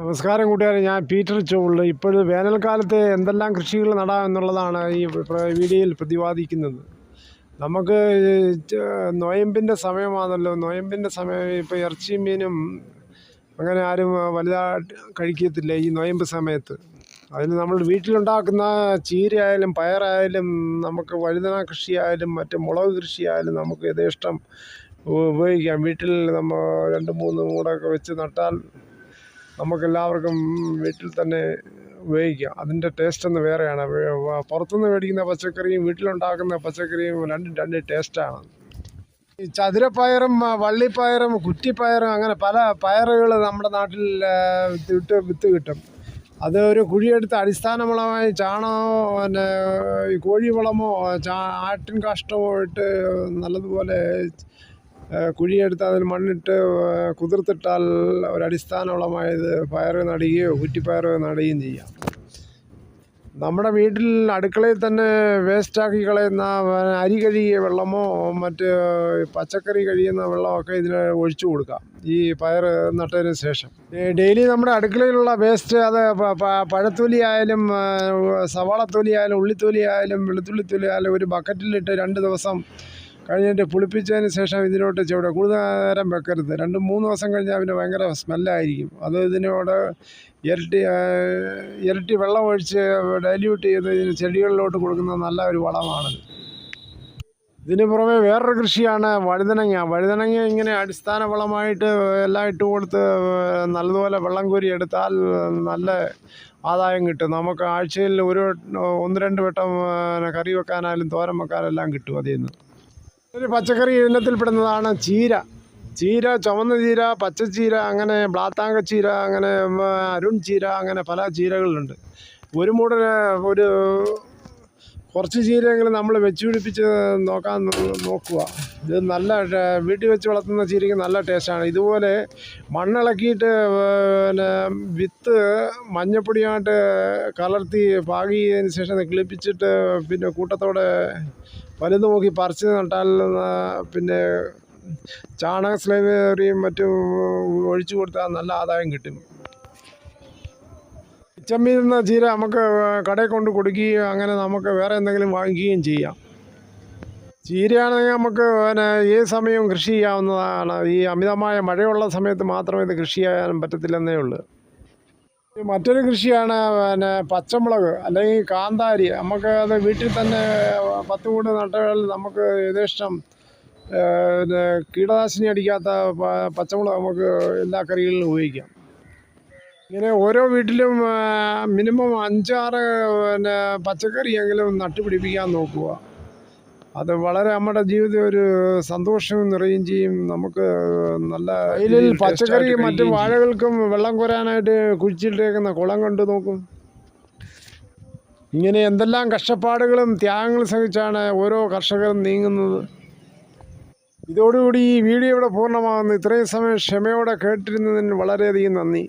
നമസ്കാരം കൂട്ടുകാരെ. ഞാൻ പീറ്റർ ചോൾ. ഇപ്പോൾ വേനൽക്കാലത്ത് എന്തെല്ലാം കൃഷികൾ നടാം എന്നുള്ളതാണ് ഈ വീഡിയോയിൽ പ്രതിപാദിക്കുന്നത്. നമുക്ക് നോയമ്പിന്റെ സമയമാണല്ലോ. നൊയമ്പിന്റെ സമയം ഇപ്പോൾ ഇറച്ചിയും മീനും അങ്ങനെ ആരും വലുതായിട്ട് കഴിക്കത്തില്ല ഈ നൊയമ്പ് സമയത്ത്. അതിന് നമ്മൾ വീട്ടിലുണ്ടാക്കുന്ന ചീരയായാലും പയറായാലും നമുക്ക് വഴുതന കൃഷിയായാലും മറ്റ് മുളക് കൃഷിയായാലും നമുക്ക് യഥേഷ്ടം ഉപയോഗിക്കാം. വീട്ടിൽ നമ്മൾ രണ്ട് മൂന്ന് മൂടൊക്കെ വെച്ച് നട്ടാൽ നമുക്കെല്ലാവർക്കും വീട്ടിൽ തന്നെ ഉപയോഗിക്കാം. അതിന്റെ ടേസ്റ്റ് ഒന്ന് വേറെയാണ്. പുറത്തുനിന്ന് മേടിക്കുന്ന പച്ചക്കറിയും വീട്ടിലുണ്ടാക്കുന്ന പച്ചക്കറിയും രണ്ടും രണ്ട് ടേസ്റ്റാണ് ഈ ചതുരപ്പയറും വള്ളിപ്പയറും കുറ്റിപ്പയറും അങ്ങനെ പല പയറുകൾ നമ്മുടെ നാട്ടിൽ വിത്ത് വിത്ത് കിട്ടും. അത് ഒരു കുഴിയെടുത്ത് അടിസ്ഥാന വളമായി ചാണകമോ പിന്നെ ഈ കോഴി വളമോ ചാ ആട്ടിൻ കാഷ്ടമോ ഇട്ട് നല്ലതുപോലെ കുഴിയെടുത്ത് അതിൽ മണ്ണിട്ട് കുതിർത്തിട്ടാൽ ഒരു അടിസ്ഥാന വളമായത് പയർ നടുകയോ കുറ്റിപ്പയർ നടുകയും ചെയ്യാം. നമ്മുടെ വീട്ടിൽ അടുക്കളയിൽ തന്നെ വേസ്റ്റാക്കി കളയുന്ന അരി കഴുകിയ വെള്ളമോ മറ്റ് പച്ചക്കറി കഴിയുന്ന വെള്ളമൊക്കെ ഇതിന് ഒഴിച്ചു കൊടുക്കാം. ഈ പയർ നട്ടതിന് ശേഷം. ഡെയിലി നമ്മുടെ അടുക്കളയിലുള്ള വേസ്റ്റ് അത് പഴത്തൊലി ആയാലും സവാളത്തൊലി ആയാലും ഉള്ളിത്തൊലി ആയാലും വെളുത്തുള്ളി തൊലി ആയാലും ഒരു ബക്കറ്റിലിട്ട് രണ്ട് ദിവസം കഴിഞ്ഞിട്ട് പുളിപ്പിച്ചതിന് ശേഷം ഇതിനോട്ട് ചുവടെ കൂടുതൽ നേരം വെക്കരുത്. രണ്ട് മൂന്ന് ദിവസം കഴിഞ്ഞാൽ പിന്നെ ഭയങ്കര സ്മെല്ലായിരിക്കും. അത് ഇതിനോട് ഇരട്ടി ഇരട്ടി വെള്ളം ഒഴിച്ച് ഡൈല്യൂട്ട് ചെയ്ത് ഇതിന് ചെടികളിലോട്ട് കൊടുക്കുന്ന നല്ല ഒരു വളമാണ്. ഇതിന് പുറമെ വേറൊരു കൃഷിയാണ് വഴുതനങ്ങ. വഴുതനങ്ങ ഇങ്ങനെ അടിസ്ഥാന വളമായിട്ട് എല്ലാം ഇട്ട് കൊടുത്ത് നല്ലതുപോലെ വെള്ളം കോരി എടുത്താൽ നല്ല ആദായം കിട്ടും. നമുക്ക് ആഴ്ചയിൽ ഒരു ഒന്ന് രണ്ട് വട്ടം കറി വെക്കാനായാലും തോരൻ വെക്കാനെല്ലാം കിട്ടും അതിൽ നിന്ന്. ഒരു പച്ചക്കറി ഇനത്തിൽപ്പെടുന്നതാണ് ചീര. ചീര ചുവന്ന ചീര പച്ചച്ചീര അങ്ങനെ ബ്ലാത്താങ്ക ചീര അങ്ങനെ അരുൺ ചീര അങ്ങനെ പല ചീരകളുണ്ട്. ഒരു മൂടന് ഒരു കുറച്ച് ചീരയെങ്കിലും നമ്മൾ വെച്ച് പിടിപ്പിച്ച് നോക്കാൻ നോക്കുക. ഇത് നല്ല വീട്ടിൽ വെച്ച് വളർത്തുന്ന ചീരയ്ക്ക് നല്ല ടേസ്റ്റാണ്. ഇതുപോലെ മണ്ണിളക്കിയിട്ട് പിന്നെ വിത്ത് മഞ്ഞപ്പൊടിയായിട്ട് കലർത്തി പാകിയതിന് ശേഷം കിളിപ്പിച്ചിട്ട് പിന്നെ കൂട്ടത്തോടെ വലുത് നോക്കി പറിച്ച് നട്ടാൽ പിന്നെ ചാണക സ്ലൈവറിയും മറ്റും ഒഴിച്ചു കൊടുത്താൽ നല്ല ആദായം കിട്ടും. മിച്ചം വീഴുന്ന ചീര നമുക്ക് കടയിൽ കൊണ്ട് കൊടുക്കുകയും അങ്ങനെ നമുക്ക് വേറെ എന്തെങ്കിലും വാങ്ങിക്കുകയും ചെയ്യാം. ചീരയാണെങ്കിൽ നമുക്ക് പിന്നെ ഏത് സമയവും കൃഷി ചെയ്യാവുന്നതാണ്. ഈ അമിതമായ മഴയുള്ള സമയത്ത് മാത്രമേ ഇത് കൃഷി ചെയ്യാൻ പറ്റത്തില്ലെന്നേ ഉള്ളൂ. മറ്റൊരു കൃഷിയാണ് പിന്നെ പച്ചമുളക് അല്ലെങ്കിൽ കാന്താരി. നമുക്ക് അത് വീട്ടിൽ തന്നെ പത്ത് കൂട് നട്ടാൽ നമുക്ക് യഥേഷ്ടം ഏ, പിന്നെ കീടനാശിനി അടിക്കാത്ത പച്ചമുളക് നമുക്ക് എല്ലാ കറികളിലും ഉപയോഗിക്കാം. ഇങ്ങനെ ഓരോ വീട്ടിലും മിനിമം അഞ്ചാറ് പിന്നെ പച്ചക്കറിയെങ്കിലും നട്ടുപിടിപ്പിക്കാൻ നോക്കുക. അത് വളരെ നമ്മുടെ ജീവിതം ഒരു സന്തോഷവും നിറയും ചെയ്യും. നമുക്ക് നല്ല ഇതിൽ പച്ചക്കറി മറ്റു വാഴകൾക്കും വെള്ളം കോരാനായിട്ട് കുഴിച്ചിട്ടേക്കുന്ന കുളം കണ്ടു നോക്കും. ഇങ്ങനെ എന്തെല്ലാം കഷ്ടപ്പാടുകളും ത്യാഗങ്ങളും സഹിച്ചാണ് ഓരോ കർഷകരും നീങ്ങുന്നത്. ഇതോടുകൂടി ഈ വീഡിയോ ഇവിടെ പൂർണമാകുന്നു. ഇത്രയും സമയം ക്ഷമയോടെ കേട്ടിരുന്നതിന് വളരെയധികം നന്ദി.